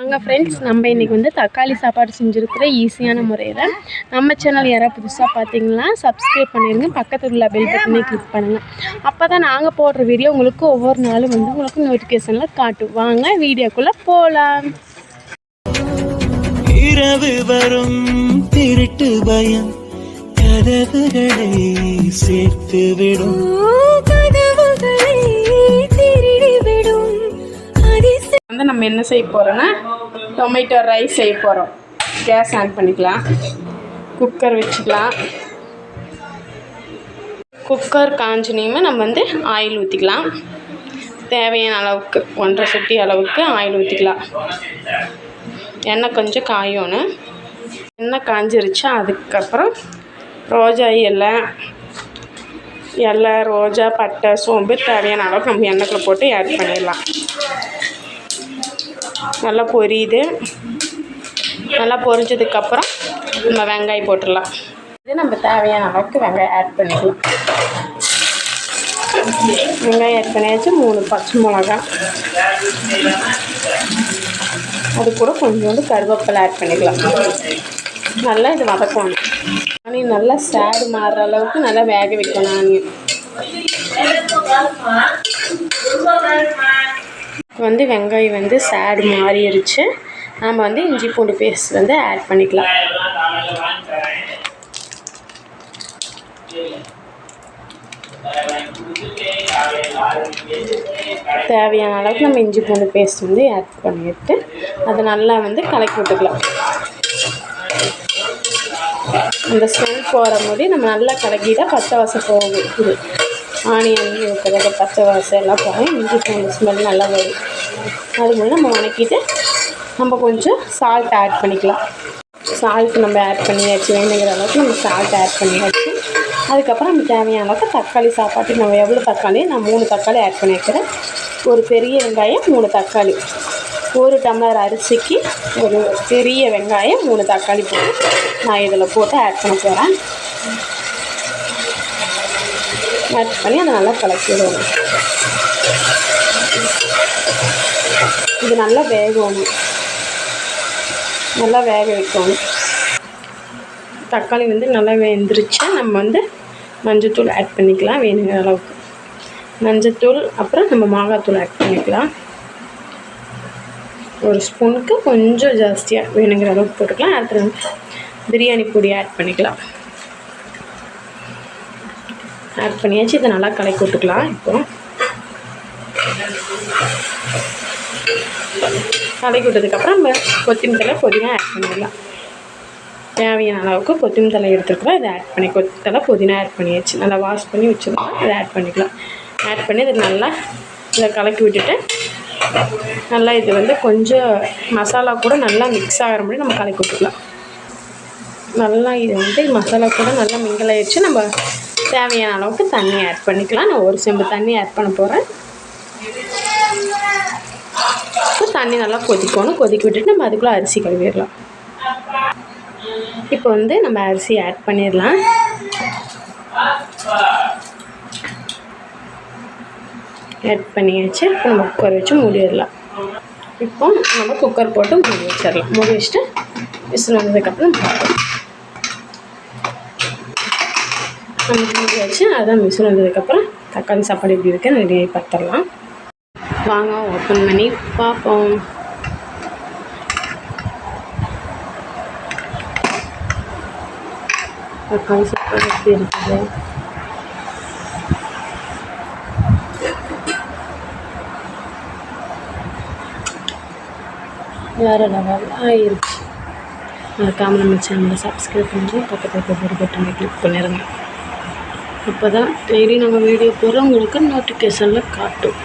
வாங்க ஃப்ரெண்ட்ஸ் நம்ம இன்றைக்கி வந்து தக்காளி சாப்பாடு செஞ்சுருக்கிற ஈஸியான முறையில் நம்ம சேனல் யாராவது புதுசாக பார்த்தீங்கன்னா சப்ஸ்கிரைப் பண்ணிடுங்க பக்கத்தில் உள்ள பெல் பட்டனை கிளிக் பண்ணுங்கள் அப்போ தான் நாங்கள் போடுற வீடியோ உங்களுக்கு ஒவ்வொரு நாளும் வந்து உங்களுக்கு நோட்டிஃபிகேஷனில் காட்டும். வாங்க வீடியோக்குள்ளே போகலாம் இரவு வரும் திருட்டு பயம். கதவுகளை சேர்த்து விடும். வந்து நம்ம என்ன செய்ய போகிறோன்னா டொமேட்டோ ரைஸ் செய்ய போகிறோம் கேஸ் ஆன் பண்ணிக்கலாம். குக்கர் வச்சுக்கலாம். குக்கர் காஞ்சினியுமே நம்ம வந்து ஆயில் ஊற்றிக்கலாம் தேவையான அளவுக்கு ஒன்றரை சுட்டி அளவுக்கு ஆயில் ஊற்றிக்கலாம் எண்ணெய் கொஞ்சம் காயணும். எண்ணெய் காஞ்சிருச்சு அதுக்கப்புறம் ரோஜா இலை இலை ரோஜா பட்டை சோம்பு தேவையான அளவுக்கு நம்ம எண்ணெய்க்குள்ள போட்டு ஆட் பண்ணிடலாம். நல்லா பொரியுது. நல்லா பொரிஞ்சதுக்கப்புறம் நம்ம வெங்காயம் போட்டுடலாம். இது நம்ம தேவையான அளவுக்கு வெங்காயம் ஆட் பண்ணிக்கலாம். வெங்காயம் ஆட் பண்ணியாச்சு. மூணு பச்சை மிளகா அது கூட கொஞ்சோண்டு கருவேப்பிலை ஆட் பண்ணிக்கலாம். நல்லா இது வதக்கணும். ஆனியன் நல்லா சேடு மாறுற அளவுக்கு நல்லா வேக வைக்கணும் ஆனியன். இப்போ வந்து வெங்காயம் வந்து சேடு மாறிடுச்சு நம்ம வந்து இஞ்சி பூண்டு பேஸ்ட் வந்து ஆட் பண்ணிக்கலாம். தேவையான அளவுக்கு நம்ம இஞ்சி பூண்டு பேஸ்ட் வந்து ஆட் பண்ணிட்டு அதை நல்லா வந்து கலக்கி விட்டுக்கலாம். அந்த ஸ்மெல் போகிற மாதிரி நம்ம நல்லா கலக்கிட்டால் பச்சை வாசம் போகும் இது ஆனியன் இருக்கிறத பச்சை வாசம் எல்லாம் போகும். இஞ்சி பூண்டு ஸ்மெல் நல்லா வரும். அது மூலம் நம்ம வணக்கிட்டு நம்ம கொஞ்சம் சால்ட் ஆட் பண்ணிக்கலாம். சால்ட் நம்ம ஆட் பண்ணியாச்சு. வேணுங்கிற அளவுக்கு நம்ம சால்ட் ஆட் பண்ணியாச்சு. அதுக்கப்புறம் நம்ம தேவையான அளவுக்கு தக்காளி சாப்பாட்டுக்கு நம்ம எவ்வளோ தக்காளி? நான் மூணு தக்காளி ஆட் பண்ணியிருக்கிறேன். ஒரு பெரிய வெங்காயம் மூணு தக்காளி. ஒரு டம்ளர் அரிசிக்கு ஒரு பெரிய வெங்காயம் மூணு தக்காளி போட்டு நான் இதில் போட்டு ஆட் பண்ண போகிறேன் ஆட் பண்ணி அதை நல்லா கலக்கிடுவோம் இது நல்லா வேகணும். நல்லா வேக வைக்கணும். தக்காளி வந்து நல்லா வெந்துருச்சு. நம்ம வந்து மஞ்சத்தூள் ஆட் பண்ணிக்கலாம் வேணுங்கிற அளவுக்கு. மஞ்சத்தூள் அப்புறம் நம்ம மாங்காத்தூள் ஆட் பண்ணிக்கலாம். ஒரு ஸ்பூனுக்கு கொஞ்சம் ஜாஸ்தியாக வேணுங்கிற அளவுக்கு போட்டுக்கலாம். அடுத்து பிரியாணி பொடி ஆட் பண்ணிக்கலாம். ஆட் பண்ணியாச்சு. இதை நல்லா கலக்கி விட்டுக்கலாம் இப்போ. கலக்கி விட்டதுக்கப்புறம் நம்ம கொத்தமல்லி தலை புதினா ஆட் பண்ணிடலாம். தேவையான அளவுக்கு கொத்தமல்லி தலை எடுத்துருக்குறோம் இதை ஆட் பண்ணி கொத்தலை புதினா ஆட் பண்ணியாச்சு. நல்லா வாஷ் பண்ணி வச்சுருக்கோம் இதை ஆட் பண்ணிக்கலாம். ஆட் பண்ணி இதை நல்லா இதை கலக்கி விட்டுட்டு நல்லா இது வந்து கொஞ்சம் மசாலா கூட நல்லா மிக்ஸ் ஆகிற மாதிரி நம்ம கலக்கி விட்டுக்கலாம். நல்லா இது வந்து மசாலா கூட நல்லா மிங்கிள் ஆயிடுச்சு. நம்ம தேவையான அளவுக்கு தண்ணி ஆட் பண்ணிக்கலாம். நான் ஒரு செம்பு தண்ணி ஆட் பண்ண போகிறேன் இப்போ தண்ணி நல்லா கொதிக்கணும். கொதிக்க விட்டுட்டு நம்ம அதுக்குள்ளே அரிசி கழுவிடலாம். இப்போ வந்து நம்ம அரிசி ஆட் பண்ணிடலாம். ஆட் பண்ணியாச்சு. இப்போ நம்ம குக்கர் வச்சு மூடிடலாம். இப்போ நம்ம குக்கர் போட்டு மூடி வச்சிடலாம். மூடி வச்சுட்டு விசில் வந்ததுக்கப்புறம் பார்க்கலாம் நம்ம வச்சு அதான் மிஷின் வந்ததுக்கப்புறம் தக்காளி சாப்பாடு எப்படி இருக்குன்னு ரெடி பார்த்துடலாம். வாங்க ஓப்பன் பண்ணி பார்ப்போம். தக்காளி சாப்பாடு எப்படி இருக்குது? வேறு லெவல் ஆயிடுச்சு. மறக்காமல் நம்ம சேனலை சப்ஸ்கிரைப் பண்ணி பக்கத்தில் இருக்க பட்டனை கிளிக் பண்ணிடுங்க அப்போ தான் டெய்லி நம்ம வீடியோ போகிற உங்களுக்கு நோட்டிஃபிகேஷனில் காட்டும்.